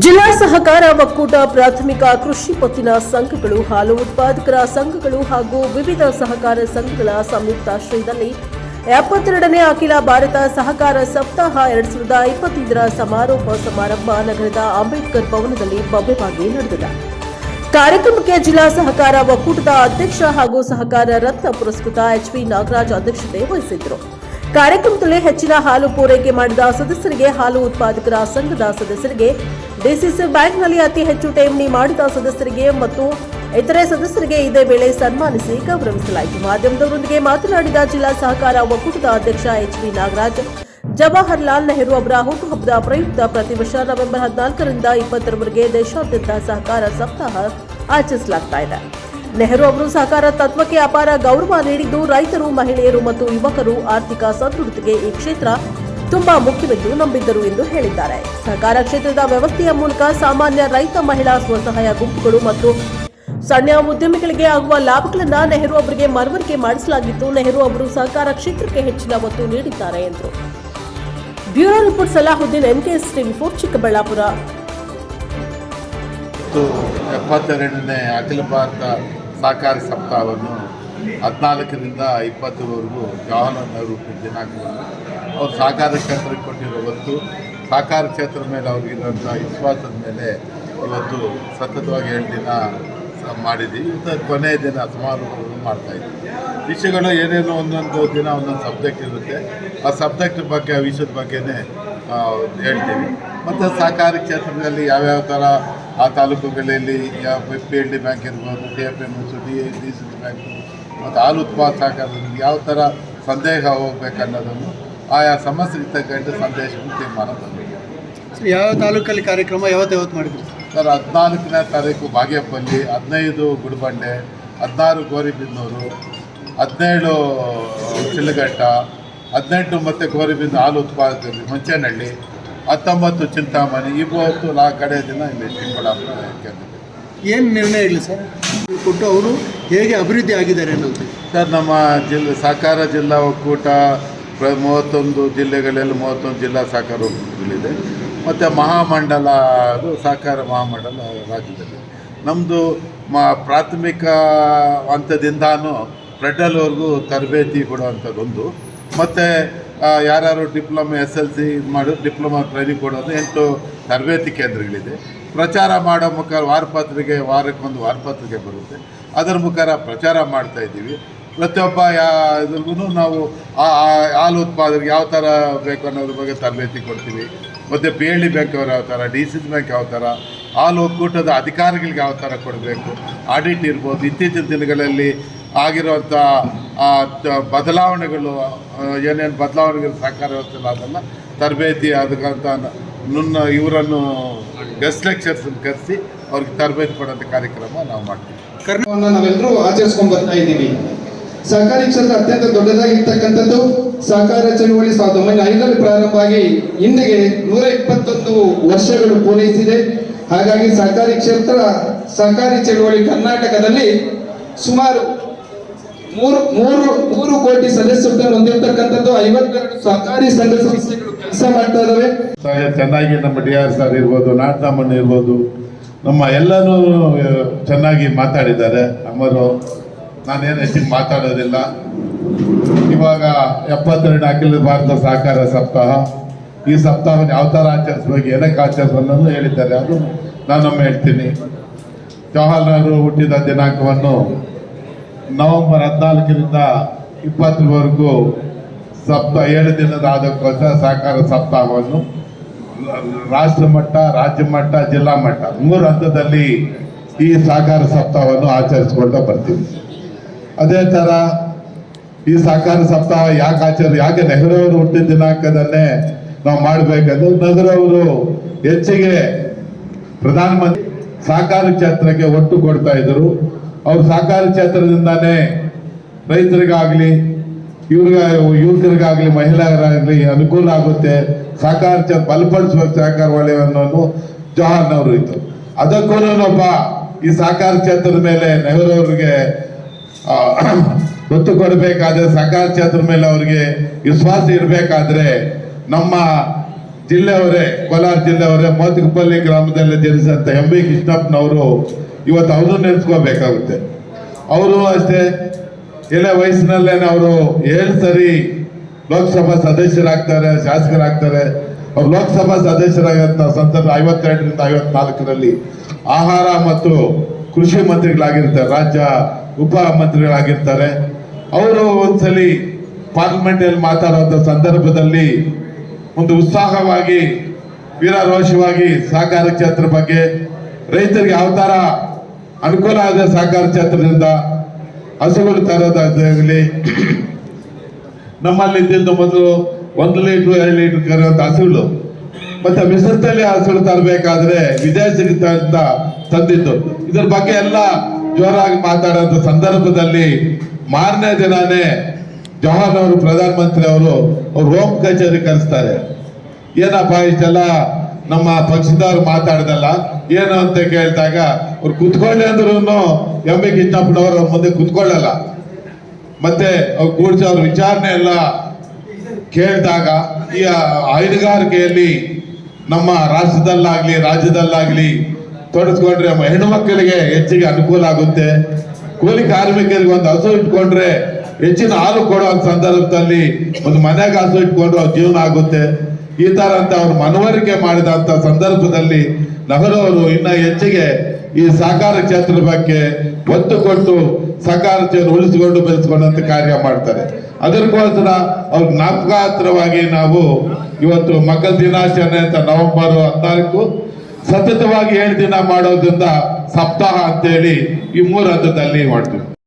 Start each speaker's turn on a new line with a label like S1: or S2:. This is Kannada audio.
S1: ಜಿಲ್ಲಾ ಸಹಕಾರ ಒಕ್ಕೂಟ ಪ್ರಾಥಮಿಕ ಕೃಷಿ ಪತ್ತಿನ ಸಂಘಗಳು, ಹಾಲು ಉತ್ಪಾದಕರ ಸಂಘಗಳು ಹಾಗೂ ವಿವಿಧ ಸಹಕಾರ ಸಂಘಗಳ ಸಂಯುಕ್ತಾಶ್ರಯದಲ್ಲಿ ಎಪ್ಪತ್ತೆರಡನೇ ಅಖಿಲ ಭಾರತ ಸಹಕಾರ ಸಪ್ತಾಹ ಎರಡ್ ಸಾವಿರದ ಇಪ್ಪತ್ತೈದರ ಸಮಾರೋಪ ಸಮಾರಂಭ ನಗರದ ಅಂಬೇಡ್ಕರ್ ಭವನದಲ್ಲಿ ಭವ್ಯವಾಗಿ ನಡೆದಿದೆ. ಕಾರ್ಯಕ್ರಮಕ್ಕೆ ಜಿಲ್ಲಾ ಸಹಕಾರ ಒಕ್ಕೂಟದ ಅಧ್ಯಕ್ಷ ಹಾಗೂ ಸಹಕಾರ ರತ್ನ ಪುರಸ್ಕೃತ ಎಚ್ ವಿ ನಾಗರಾಜ್ ಅಧ್ಯಕ್ಷತೆ ವಹಿಸಿದ್ದರು. ಕಾರ್ಯಕ್ರಮದಲ್ಲಿ ಹೆಚ್ಚಿನ ಹಾಲು ಪೂರೈಕೆ ಮಾಡಿದ ಸದಸ್ಯರಿಗೆ, ಹಾಲು ಉತ್ಪಾದಕರ ಸಂಘದ ಸದಸ್ಯರಿಗೆ ಡಿಸಿಸಿ ಬ್ಯಾಂಕ್ನಲ್ಲಿ ಅತಿ ಹೆಚ್ಚು ಠೇವಣಿ ಮಾಡಿದ ಸದಸ್ಯರಿಗೆ ಮತ್ತು ಇತರೆ ಸದಸ್ಯರಿಗೆ ಇದೇ ವೇಳೆ ಸನ್ಮಾನಿಸಿ ಗೌರವಿಸಲಾಯಿತು. ಮಾಧ್ಯಮದವರೊಂದಿಗೆ ಮಾತನಾಡಿದ ಜಿಲ್ಲಾ ಸಹಕಾರ ಒಕ್ಕೂಟದ ಅಧ್ಯಕ್ಷ ಎಚ್ ವಿ ನಾಗರಾಜ್, ಜವಾಹರ್ಲಾಲ್ ನೆಹರು ಅವರ ಹುಟ್ಟುಹಬ್ಬದ ಪ್ರಯುಕ್ತ ಪ್ರತಿ ವರ್ಷ ನವೆಂಬರ್ ಹದಿನಾಲ್ಕರಿಂದ ಇಪ್ಪತ್ತರವರೆಗೆ ದೇಶಾದ್ಯಂತ ಸಹಕಾರ ಸಪ್ತಾಹ ಆಚರಿಸಲಾಗ್ತಾ ಇದೆ. ನೆಹರು ಅವರು ಸಹಕಾರ ತತ್ವಕ್ಕೆ ಅಪಾರ ಗೌರವ ನೀಡಿದ್ದು, ರೈತರು, ಮಹಿಳೆಯರು ಮತ್ತು ಯುವಕರು ಆರ್ಥಿಕ ಸದೃಢತೆಗೆ ಈ ಕ್ಷೇತ್ರ ತುಂಬಾ ಮುಖ್ಯವೆಂದು ನಂಬಿದ್ದರು ಎಂದು ಹೇಳಿದ್ದಾರೆ. ಸಹಕಾರ ಕ್ಷೇತ್ರದ ವ್ಯವಸ್ಥೆಯ ಮೂಲಕ ಸಾಮಾನ್ಯ ರೈತ, ಮಹಿಳಾ ಸ್ವಸಹಾಯ ಗುಂಪುಗಳು ಮತ್ತು ಸಣ್ಣ ಉದ್ಯಮಿಗಳಿಗೆ ಆಗುವ ಲಾಭಗಳನ್ನು ನೆಹರು ಅವರಿಗೆ ಮನವರಿಕೆ ಮಾಡಿಸಲಾಗಿತ್ತು. ನೆಹರು ಅವರು ಸಹಕಾರ ಕ್ಷೇತ್ರಕ್ಕೆ ಹೆಚ್ಚಿನ ಒತ್ತು ನೀಡಿದ್ದಾರೆ ಎಂದರು. Bureau report Salahuddin NKS TV four Chikkaballapur.
S2: ಎಪ್ಪತ್ತೆರಡನೇ ಅಖಿಲ ಭಾರತ ಸಹಕಾರ ಸಪ್ತಾಹವನ್ನು ಹದಿನಾಲ್ಕರಿಂದ ಇಪ್ಪತ್ತರವರೆಗೂ ಜವಾಹರ್ಲಾಲ್ ನೆಹರು ದಿನಾಂಕವನ್ನು ಅವರು ಸಹಕಾರ ಕ್ಷೇತ್ರಕ್ಕೆ ಕೊಟ್ಟಿರೋ ಹೊತ್ತು ಸಹಕಾರ ಕ್ಷೇತ್ರದ ಮೇಲೆ ಅವ್ರಿಗಿರುವಂಥ ವಿಶ್ವಾಸದ ಮೇಲೆ ಇವತ್ತು ಸತತವಾಗಿ ಏಳು ದಿನ ಮಾಡಿದ್ದೀವಿ ಇಂಥ ಕೊನೆಯ ದಿನ ಸಮಾರೋಪವನ್ನು ಮಾಡ್ತಾಯಿದ್ದೀವಿ ವಿಷಯಗಳು ಏನೇನೋ ಒಂದೊಂದು ದಿನ ಒಂದೊಂದು ಸಬ್ಜೆಕ್ಟ್ ಇರುತ್ತೆ. ಆ ಸಬ್ಜೆಕ್ಟ್ ಬಗ್ಗೆ, ಆ ವಿಷಯದ ಬಗ್ಗೆನೇ ಹೇಳ್ತೀವಿ. ಮತ್ತು ಸಹಕಾರಿ ಕ್ಷೇತ್ರದಲ್ಲಿ ಯಾವ್ಯಾವ ಥರ ಆ ತಾಲೂಕುಗಳಲ್ಲಿ ಯಾವ ಪಿ ಎಲ್ ಡಿ ಬ್ಯಾಂಕ್ ಇರ್ಬೋದು D F M S D D C bank ಮತ್ತು ಹಾಲು ಉತ್ಪಾದ ಸಹಕಾರದಲ್ಲಿ ಯಾವ ಥರ ಸಂದೇಹ ಹೋಗ್ಬೇಕನ್ನೋದನ್ನು ಆಯಾ ಸಮಸ್ಯೆಗೆ ತಕ್ಕಂತೆ ಸಂದೇಶ ತೀರ್ಮಾನ ತಂದಿದೆ
S3: ಸರ್ ಯಾವ ತಾಲೂಕಲ್ಲಿ ಕಾರ್ಯಕ್ರಮ ಯಾವತ್ತು ಯಾವತ್ತು ಮಾಡಿದ್ರು?
S2: ಸರ್ ಹದಿನಾಲ್ಕನೇ ತಾರೀಕು ಬಾಗೇಪಲ್ಲಿ ಹದಿನೈದು ಗುಡಿಬಂಡೆ ಹದಿನಾರು ಗೋರಿಬಿನ್ನೂರು ಹದಿನೇಳು ಚಿಲ್ಲಘಟ್ಟ ಹದಿನೆಂಟು ಮತ್ತು ಗೋರಿಬಿಂದು ಹಾಲು ಉತ್ಪಾದಕರು ಮಂಚೇನಹಳ್ಳಿ ಹತ್ತೊಂಬತ್ತು ಚಿಂತಾಮಣಿ ಇವತ್ತು ನಾಲ್ಕು ಕಡೆ ದಿನ ಇಲ್ಲಿ ಚಿಕ್ಕಬಳ್ಳಾಪುರ ಕೇಂದ್ರ
S3: ಏನು ನಿರ್ಣಯ ಇಲ್ಲ ಸರ್? ಕೊಟ್ಟು ಅವರು ಹೇಗೆ ಅಭಿವೃದ್ಧಿ ಆಗಿದ್ದಾರೆ ಅನ್ನೋದು.
S2: ಸರ್ ನಮ್ಮ ಜಿಲ್ಲೆ ಸಹಕಾರ ಜಿಲ್ಲಾ ಒಕ್ಕೂಟ ಪ್ರ ಮೂವತ್ತೊಂದು ಜಿಲ್ಲೆಗಳಲ್ಲಿ ಮೂವತ್ತೊಂದು ಜಿಲ್ಲಾ ಸಹಕಾರ ಒಕ್ಕೂಟಗಳಿದೆ ಮತ್ತು ಮಹಾಮಂಡಲ, ಅದು ಸಹಕಾರ ಮಹಾಮಂಡಲ ರಾಜ್ಯದಲ್ಲಿ. ನಮ್ಮದು ಮ ಪ್ರಾಥಮಿಕ ಹಂತದಿಂದಾನು ಫ್ರೆಡಲ್ವರೆಗೂ ತರಬೇತಿ ಕೊಡುವಂಥದ್ದೊಂದು. ಮತ್ತು ಯಾರ್ಯಾರು ಡಿಪ್ಲೊಮಾ ಎಸ್ ಎಲ್ ಸಿ ಮಾಡಿ, ಡಿಪ್ಲೊಮಾ ಟ್ರೈನಿಂಗ್ ಕೊಡೋದು ಎಂಟು ತರಬೇತಿ ಕೇಂದ್ರಗಳಿದೆ. ಪ್ರಚಾರ ಮಾಡೋ ಮುಖಾಂತರ ವಾರಪತ್ರಿಕೆ, ವಾರಕ್ಕೊಂದು ವಾರಪತ್ರಿಕೆ ಬರುತ್ತೆ. ಅದರ ಮುಖಾಂತರ ಪ್ರಚಾರ ಮಾಡ್ತಾ ಇದ್ದೀವಿ. ಪ್ರತಿಯೊಬ್ಬ ಯಾ ನಾವು ಹಾಲು ಉತ್ಪಾದನೆಗೆ ಯಾವ ಥರ ಬೇಕು ಅನ್ನೋದ್ರ ಬಗ್ಗೆ ತರಬೇತಿ ಕೊಡ್ತೀವಿ. ಮತ್ತು ಪಿ ಎಲ್ ಡಿ ಬ್ಯಾಂಕ್ ಅವ್ರು ಯಾವ ಥರ, ಡಿ ಸಿ ಬ್ಯಾಂಕ್ ಯಾವ ಥರ, ಹಾಲು ಒಕ್ಕೂಟದ ಅಧಿಕಾರಿಗಳಿಗೆ ಯಾವ ಥರ ಕೊಡಬೇಕು, ಆಡಿಟ್ ಇರ್ಬೋದು, ಇತ್ತೀಚಿನ ದಿನಗಳಲ್ಲಿ ಆಗಿರುವಂಥ ಬದಲಾವಣೆಗಳು ಏನೇನು ಬದಲಾವಣೆಗಳು ಸಹಕಾರ ವ್ಯವಸ್ಥೆಯಲ್ಲಿ ಅದನ್ನು ತರಬೇತಿ ಅದಕ್ಕಂತ ನುನ್ನ ಇವರನ್ನು ಗೆಸ್ಟ್ ಲೆಕ್ಚರ್ಸನ್ನು ಕರೆಸಿ ಅವ್ರಿಗೆ ತರಬೇತಿ ಕೊಡೋಂಥ ಕಾರ್ಯಕ್ರಮ ನಾವು ಮಾಡ್ತೀವಿ.
S4: ನಾವೆಲ್ಲರೂ ಆಚರಿಸ್ಕೊಂಡು ಬರ್ತಾ ಇದ್ದೀವಿ. ಸಹಕಾರಿ ಕ್ಷೇತ್ರ ಅತ್ಯಂತ ದೊಡ್ಡದಾಗಿರ್ತಕ್ಕಂಥದ್ದು ಸಹಕಾರ ಚಳುವಳಿ ಸಾವಿರದ ಒಂಬೈನೂರ ಐದರಲ್ಲಿ ಪ್ರಾರಂಭ ಇಂದಿಗೆ ನೂರ ಇಪ್ಪತ್ತೊಂದು ವರ್ಷಗಳು ಪೂರೈಸಿದೆ. ಹಾಗಾಗಿ ಸಹಕಾರಿ ಕ್ಷೇತ್ರ, ಸಹಕಾರಿ ಚಳುವಳಿ ಕರ್ನಾಟಕದಲ್ಲಿ ಸುಮಾರು ಮೂರು ಮೂರು ಮೂರು ಕೋಟಿ ಸದಸ್ಯರನ್ನು ಹೊಂದಿರತಕ್ಕಂಥದ್ದು ಐವತ್ತೆರಡು ಸಹಕಾರಿ ಸಂಘ ಸಂಸ್ಥೆಗಳು ಕೆಲಸ ಮಾಡ್ತಾ ಇದಾವೆ
S2: ಚೆನ್ನಾಗಿ ನಮ್ಮ ಡಿ ಆರ್ ಸರ್ ಇರ್ಬೋದು ನಾಟನಮ್ಮನ್ ಇರ್ಬೋದು, ನಮ್ಮ ಎಲ್ಲರೂ ಚೆನ್ನಾಗಿ ಮಾತಾಡಿದ್ದಾರೆ. ನಮ್ಮರು ನಾನೇನು ಹೆಚ್ಚಿಗೆ ಮಾತಾಡೋದಿಲ್ಲ. ಇವಾಗ ಎಪ್ಪತ್ತೆರಡು ಅಖಿಲ ಭಾರತ ಸಹಕಾರ ಸಪ್ತಾಹ. ಈ ಸಪ್ತಾಹವನ್ನು ಯಾವ ಥರ ಆಚರಿಸ್ಬೇಕು, ಏನಕ್ಕೆ ಆಚರಿಸ್ಬೇಕು ಅನ್ನೋದು ಹೇಳಿದ್ದಾರೆ. ಅದು ನಾನೊಮ್ಮೆ ಹೇಳ್ತೀನಿ. ಜವಾಹರ್ಲಾಲ್ ನೆಹರು ಹುಟ್ಟಿದ ದಿನಾಂಕವನ್ನು ನವೆಂಬರ್ ಹದಿನಾಲ್ಕರಿಂದ ಇಪ್ಪತ್ತರವರೆಗೂ ಸಪ್ತ, ಏಳು ದಿನದ ಆದಕ್ಕೋಸ್ಕರ ಸಹಕಾರ ಸಪ್ತಾಹವನ್ನು ರಾಷ್ಟ್ರ ಮಟ್ಟ ರಾಜ್ಯ ಮಟ್ಟ ಜಿಲ್ಲಾ ಮಟ್ಟ ಮೂರು ಹಂತದಲ್ಲಿ ಈ ಸಹಕಾರ ಸಪ್ತಾಹವನ್ನು ಆಚರಿಸ್ಕೊಳ್ತಾ ಬರ್ತೀವಿ. ಅದೇ ಥರ ಈ ಸಹಕಾರ ಸಪ್ತಾಹ ಯಾಕೆ ಆಚರಣೆ ಯಾಕೆ ನೆಹರು ಅವರು ಹುಟ್ಟಿದ ದಿನಾಂಕದನ್ನೇ ನಾವು ಮಾಡಬೇಕಂದ್ರೆ ನೆಹರು ಅವರು ಹೆಚ್ಚಿಗೆ ಪ್ರಧಾನಮಂತ್ರಿ ಸಹಕಾರ ಕ್ಷೇತ್ರಕ್ಕೆ ಒಟ್ಟು ಕೊಡ್ತಾ ಇದ್ರು ಅವ್ರು ಸಹಕಾರ ಕ್ಷೇತ್ರದಿಂದಾನೇ ರೈತರಿಗಾಗಲಿ, ಇವ್ರಿಗ, ಯುವಕರಿಗಾಗಲಿ, ಮಹಿಳೆಯರಾಗಲಿ ಅನುಕೂಲ ಆಗುತ್ತೆ. ಸಹಕಾರ ಕ್ಷೇತ್ರ ಬಲಪಡಿಸ್ಬೇಕು ಸಹಕಾರ ವಲಯವನ್ನು ಜವಾಹರ್ ಜವಾಹರ್ನವರು ಇತ್ತು ಅದಕ್ಕೂ ಈ ಸಹಕಾರ ಕ್ಷೇತ್ರದ ಮೇಲೆ ನೆಹರು ಅವರಿಗೆ ಒತ್ತು ಕೊಡಬೇಕಾದ್ರೆ ಸಹಕಾರ ಕ್ಷೇತ್ರ ಮೇಲೆ ಅವರಿಗೆ ವಿಶ್ವಾಸ ಇರಬೇಕಾದ್ರೆ ನಮ್ಮ ಜಿಲ್ಲೆಯವರೇ, ಕೋಲಾರ ಜಿಲ್ಲೆಯವರೇ ಮೋತಿಕಪಲ್ಲಿ ಗ್ರಾಮದಲ್ಲಿ ಜನಿಸಿದಂಥ ಎಂ ಬಿ ಕೃಷ್ಣಪ್ಪನವರು ಇವತ್ತು ಅವರು ನೆನೆಸ್ಕೋಬೇಕಾಗುತ್ತೆ. ಅವರು ಅಷ್ಟೇ ಎಳೆ ವಯಸ್ಸಿನಲ್ಲೇ ಅವರು ಏಳು ಸರಿ ಲೋಕಸಭಾ ಸದಸ್ಯರಾಗ್ತಾರೆ, ಶಾಸಕರಾಗ್ತಾರೆ. ಅವ್ರು ಲೋಕಸಭಾ ಸದಸ್ಯರಾಗಂಥ ಸಂದರ್ಭ ಐವತ್ತೆರಡರಿಂದ ಐವತ್ನಾಲ್ಕರಲ್ಲಿ ಆಹಾರ ಮತ್ತು ಕೃಷಿ ಮಂತ್ರಿಗಳಾಗಿರ್ತಾರೆ, ರಾಜ್ಯ ಉಪ ಮಂತ್ರಿಗಳಾಗಿರ್ತಾರೆ. ಅವರು ಒಂದ್ಸಲಿ ಪಾರ್ಲಿಮೆಂಟ್ ಅಲ್ಲಿ ಮಾತಾಡುವಂತ ಸಂದರ್ಭದಲ್ಲಿ ಒಂದು ಉತ್ಸಾಹವಾಗಿ, ವೀರಾರೋಷವಾಗಿ ಸಹಕಾರ ಕ್ಷೇತ್ರ ಬಗ್ಗೆ ರೈತರಿಗೆ ಯಾವ ತರ ಅನುಕೂಲ ಆದ ಸಹಕಾರ ಕ್ಷೇತ್ರದಿಂದ ಹಸುಗಳು ತರೋದಾಗಲಿ, ನಮ್ಮಲ್ಲಿ ಇದ್ದಿದ್ದು ಮೊದಲು ಒಂದು ಲೀಟ್ರು, ಎರಡು ಲೀಟರ್ ಕರೆಯುವಂತ ಹಸುಗಳು ಮತ್ತೆ ಮಿಶ್ರತಳಿ ಹಸುಗಳು ತರಬೇಕಾದ್ರೆ ಅಂತ ತಂದಿದ್ದು. ಇದ್ರ ಬಗ್ಗೆ ಎಲ್ಲ ಜೋರಾಗಿ ಮಾತಾಡುವಂತ ಸಂದರ್ಭದಲ್ಲಿ ಮಾರನೇ ದಿನಾನೇ ಜವಾಹರ್ ಅವರು, ಪ್ರಧಾನಮಂತ್ರಿ ಅವರು ಅವ್ರು ಹೋಮ್ ಕಚೇರಿ ಕರೆಸ್ತಾರೆ. ಏನಪ್ಪ ಇಷ್ಟೆಲ್ಲ ನಮ್ಮ ಪಕ್ಷದವ್ರು ಮಾತಾಡ್ದಲ್ಲ, ಏನು ಅಂತ ಕೇಳಿದಾಗ ಅವ್ರು ಕುತ್ಕೊಳ್ಳಿ ಅಂದ್ರೂ ಎಂ ಬಿ ಕೃಷ್ಣಪ್ಪನವರು ಮುಂದೆ ಕುತ್ಕೊಳ್ಳಲ್ಲ. ಮತ್ತೆ ಅವ್ರು ಕೂಡಿಸಿ ಅವ್ರ ವಿಚಾರಣೆ ಎಲ್ಲ ಕೇಳಿದಾಗ ಈ ಹೈನುಗಾರಿಕೆಯಲ್ಲಿ ನಮ್ಮ ರಾಷ್ಟ್ರದಲ್ಲಾಗ್ಲಿ ರಾಜ್ಯದಲ್ಲಾಗ್ಲಿ ತೊಡಸ್ಕೊಂಡ್ರೆ ಹೆಣ್ಣು ಮಕ್ಕಳಿಗೆ ಹೆಚ್ಚಿಗೆ ಅನುಕೂಲ ಆಗುತ್ತೆ. ಕೂಲಿ ಕಾರ್ಮಿಕರಿಗೆ ಒಂದು ಹಸು ಇಟ್ಕೊಂಡ್ರೆ ಹೆಚ್ಚಿನ ಹಾಲು ಕೊಡುವ ಸಂದರ್ಭದಲ್ಲಿ ಒಂದು ಮನೆಗೆ ಹಸು ಇಟ್ಕೊಂಡ್ರೆ ಅವ್ರ ಜೀವನ ಆಗುತ್ತೆ. ಈ ತರ ಅಂತ ಅವ್ರು ಮನವರಿಕೆ ಮಾಡಿದಂತ ಸಂದರ್ಭದಲ್ಲಿ ನಗರವರು ಇನ್ನ ಹೆಚ್ಚಿಗೆ ಈ ಸಹಕಾರ ಕ್ಷೇತ್ರದ ಬಗ್ಗೆ ಒತ್ತು ಕೊಟ್ಟು ಸಹಕಾರ ಉಳಿಸಿಕೊಂಡು ಬೆಳೆಸಿಕೊಂಡಂತ ಕಾರ್ಯ ಮಾಡ್ತಾರೆ. ಅದಕ್ಕೋಸ್ಕರ ಅವ್ರ ಜ್ಞಾಪಕಾತ್ರವಾಗಿ ನಾವು ಇವತ್ತು ಮಕ್ಕಳ ದಿನಾಚರಣೆ ಅಂತ ನವೆಂಬರ್ ಹದಿನಾಲ್ಕು ಸತತವಾಗಿ ಏಳು ದಿನ ಮಾಡೋದ್ರಿಂದ ಸಪ್ತಾಹ ಅಂತೇಳಿ ಈ ಮೂರು ಹಂತದಲ್ಲಿ ಮಾಡ್ತೀವಿ.